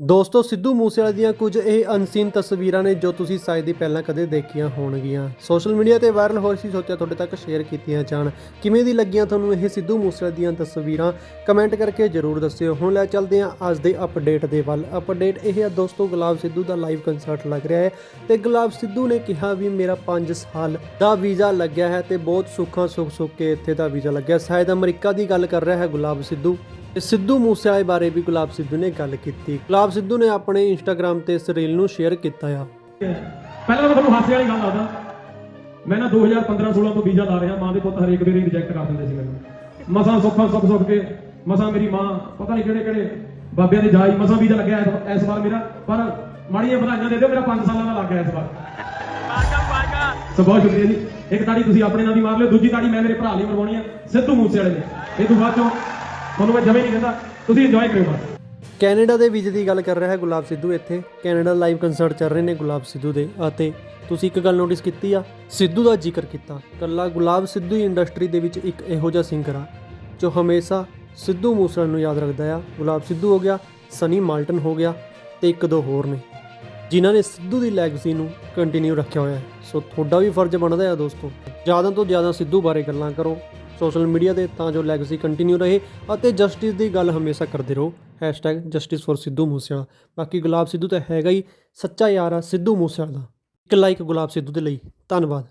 ਦੋਸਤੋ, ਸਿੱਧੂ ਮੂਸੇਵਾਲੇ ਦੀਆਂ ਕੁਝ ਇਹ ਅਨਸੀਨ ਤਸਵੀਰਾਂ ਨੇ ਜੋ ਤੁਸੀਂ ਸ਼ਾਇਦ ਹੀ ਪਹਿਲਾਂ ਕਦੇ ਦੇਖੀਆਂ ਹੋਣਗੀਆਂ। ਸੋਸ਼ਲ ਮੀਡੀਆ ਤੇ ਵਾਇਰਲ ਹੋ ਰਹੀ ਸੀ, ਸੋਚਿਆ ਤੁਹਾਡੇ ਤੱਕ ਸ਼ੇਅਰ ਕੀਤੀਆਂ ਜਾਣ। ਕਿਵੇਂ ਦੀ ਲੱਗੀਆਂ ਤੁਹਾਨੂੰ ਇਹ ਸਿੱਧੂ ਮੂਸੇਵਾਲੇ ਦੀਆਂ ਤਸਵੀਰਾਂ? ਕਮੈਂਟ ਕਰਕੇ ਜਰੂਰ ਦੱਸਿਓ। ਹੁਣ ਲੈ ਚੱਲਦੇ ਹਾਂ ਅੱਜ ਦੇ ਅਪਡੇਟ ਦੇ ਵੱਲ। ਅਪਡੇਟ ਇਹ ਹੈ, ਦੋਸਤੋ, ਗੁਲਾਬ ਸਿੱਧੂ ਦਾ ਲਾਈਵ ਕੰਸਰਟ ਲੱਗ ਰਿਹਾ ਹੈ ਤੇ ਗੁਲਾਬ ਸਿੱਧੂ ਨੇ ਕਿਹਾ ਵੀ ਮੇਰਾ 5 ਸਾਲ ਦਾ ਵੀਜ਼ਾ ਲੱਗਿਆ ਹੈ ਤੇ ਬਹੁਤ ਸੁੱਖਾਂ ਸੁੱਖ ਸੁੱਖ ਕੇ ਇੱਥੇ ਦਾ ਵੀਜ਼ਾ ਲੱਗਿਆ। ਸ਼ਾਇਦ ਅਮਰੀਕਾ ਦੀ ਗੱਲ ਕਰ ਰਿਹਾ ਹੈ ਗੁਲਾਬ ਸਿੱਧੂ। ਸਿੱਧੂ ਮੂਸੇਵਾਲੇ ਬਾਰੇ ਵੀ ਗੁਲਾਬ ਸਿੱਧੂ ਨੇ ਗੱਲ ਕੀਤੀ। ਗੁਲਾਬ ਸਿੱਧੂ ਨੇ ਆਪਣੇ ਇੰਸਟਾਗ੍ਰam ਤੇ ਇਸ ਰੀਲ ਨੂੰ ਸ਼ੇਅਰ ਕੀਤਾ ਆ। ਪਹਿਲਾਂ ਤਾਂ ਤੁਹਾਨੂੰ ਹਾਸੇ ਵਾਲੀ ਗੱਲ ਦੱਸਦਾ। ਮੈਂ ਨਾ 2015-16 ਤੋਂ ਵੀਜ਼ਾ ਲਾ ਰਿਹਾ, ਮਾਂ ਦੇ ਪੁੱਤ ਹਰੇਕ ਵਾਰੀ ਰਿਜੈਕਟ ਕਰ ਦਿੰਦੇ ਸੀ ਮੈਨੂੰ। ਮਸਾਂ ਸੁੱਖਾਂ ਸੁੱਖ ਸੁੱਖ ਕੇ, ਮਸਾਂ ਮੇਰੀ ਮਾਂ, ਪਤਾ ਨਹੀਂ ਕਿਹੜੇ ਕਿਹੜੇ ਬਾਬਿਆਂ ਦੇ ਜਾਈ, ਮਸਾਂ ਵੀਜ਼ਾ ਲੱਗਿਆ ਇਸ- ਵਾਰ ਮੇਰਾ, ਪਰ ਮਾੜੀਆਂ ਵਧਾਈਆਂ ਦੇ ਦਿਓ, ਮੇਰਾ 5 ਸਾਲਾਂ ਦਾ ਲੱਗ ਗਿਆ ਇਸ ਵਾਰ ਸੋ ਬਹੁਤ ਸ਼ੁਕਰੀਆ ਜੀ। ਇੱਕ ਤਾੜੀ ਤੁਸੀਂ ਆਪਣੇ ਨਾਲ ਦੀ ਮਾਰ ਲਿਓ, ਦੂਜੀ ਤਾੜੀ ਮੈਂ ਮੇਰੇ ਭਰਾ ਲਈ ਮਰਵਾਉਣੀ ਆ, ਸਿੱਧੂ ਮੂਸੇ ਵਾਲੇ ਨੇ। ਇਹ ਤੋਂ ਬਾਅਦ ਚੋਂ ਤੁਹਾਨੂੰ ਮੈਂ ਜਮੇ ਨਹੀਂ ਕਹਿੰਦਾ, ਤੁਸੀਂ ਇੰਜੋਏ ਕਰਿਓ ਬਸ। ਕੈਨੇਡਾ ਦੇ ਵੀਜ਼ੇ ਦੀ ਗੱਲ ਕਰ ਰਿਹਾ ਹੈ ਗੁਲਾਬ ਸਿੱਧੂ ਇੱਥੇ। ਕੈਨੇਡਾ ਲਾਈਵ ਕੰਸਰਟ ਚੱਲ ਰਹੇ ਨੇ ਗੁਲਾਬ ਸਿੱਧੂ ਦੇ, ਅਤੇ ਤੁਸੀਂ ਇੱਕ ਗੱਲ ਨੋਟਿਸ ਕੀਤੀ ਆ, ਸਿੱਧੂ ਦਾ ਜ਼ਿਕਰ ਕੀਤਾ। ਕੱਲਾ ਗੁਲਾਬ ਸਿੱਧੂ ਹੀ ਇੰਡਸਟਰੀ ਦੇ ਵਿੱਚ ਇੱਕ ਇਹੋ ਜਿਹਾ ਸਿੰਗਰ ਆ, ਜੋ ਹਮੇਸ਼ਾ ਸਿੱਧੂ ਮੂਸੇਵਾਲੇ ਨੂੰ ਯਾਦ ਰੱਖਦਾ ਆ। ਗੁਲਾਬ ਸਿੱਧੂ ਹੋ ਗਿਆ ਸਨੀ ਮਾਲਟਨ ਹੋ ਗਿਆ, ਤੇ ਇੱਕ ਦੋ ਹੋਰ ਨੇ, ਜਿਨ੍ਹਾਂ ਨੇ ਸਿੱਧੂ ਦੀ ਲੈਗਸੀ ਨੂੰ ਕੰਟੀਨਿਊ ਰੱਖਿਆ ਹੋਇਆ ਹੈ। ਸੋ ਤੁਹਾਡਾ ਵੀ ਫਰਜ਼ ਬਣਦਾ ਹੈ ਦੋਸਤੋ। ਜ਼ਿਆਦਾ ਤੋਂ ਜ਼ਿਆਦਾ ਸਿੱਧੂ ਬਾਰੇ ਗੱਲਾਂ ਕਰੋ ਸੋਸ਼ਲ ਮੀਡੀਆ ਤੇ ਤਾਂ ਜੋ ਲੈਗਸੀ ਕੰਟੀਨਿਊ ਰਹੇ ਅਤੇ ਜਸਟਿਸ ਦੀ ਗੱਲ ਹਮੇਸ਼ਾ ਕਰਦੇ ਰਹੋ। Justice for Sidhu Moosewala. ਬਾਕੀ ਗੁਲਾਬ ਸਿੱਧੂ ਤਾਂ ਹੈਗਾ ਹੀ, ਸੱਚਾ ਯਾਰ ਆ ਸਿੱਧੂ ਮੂਸੇਵਾਲਾ ਦਾ। ਇੱਕ ਲਾਈਕ ਗੁਲਾਬ ਸਿੱਧੂ ਦੇ ਲਈ। ਧੰਨਵਾਦ।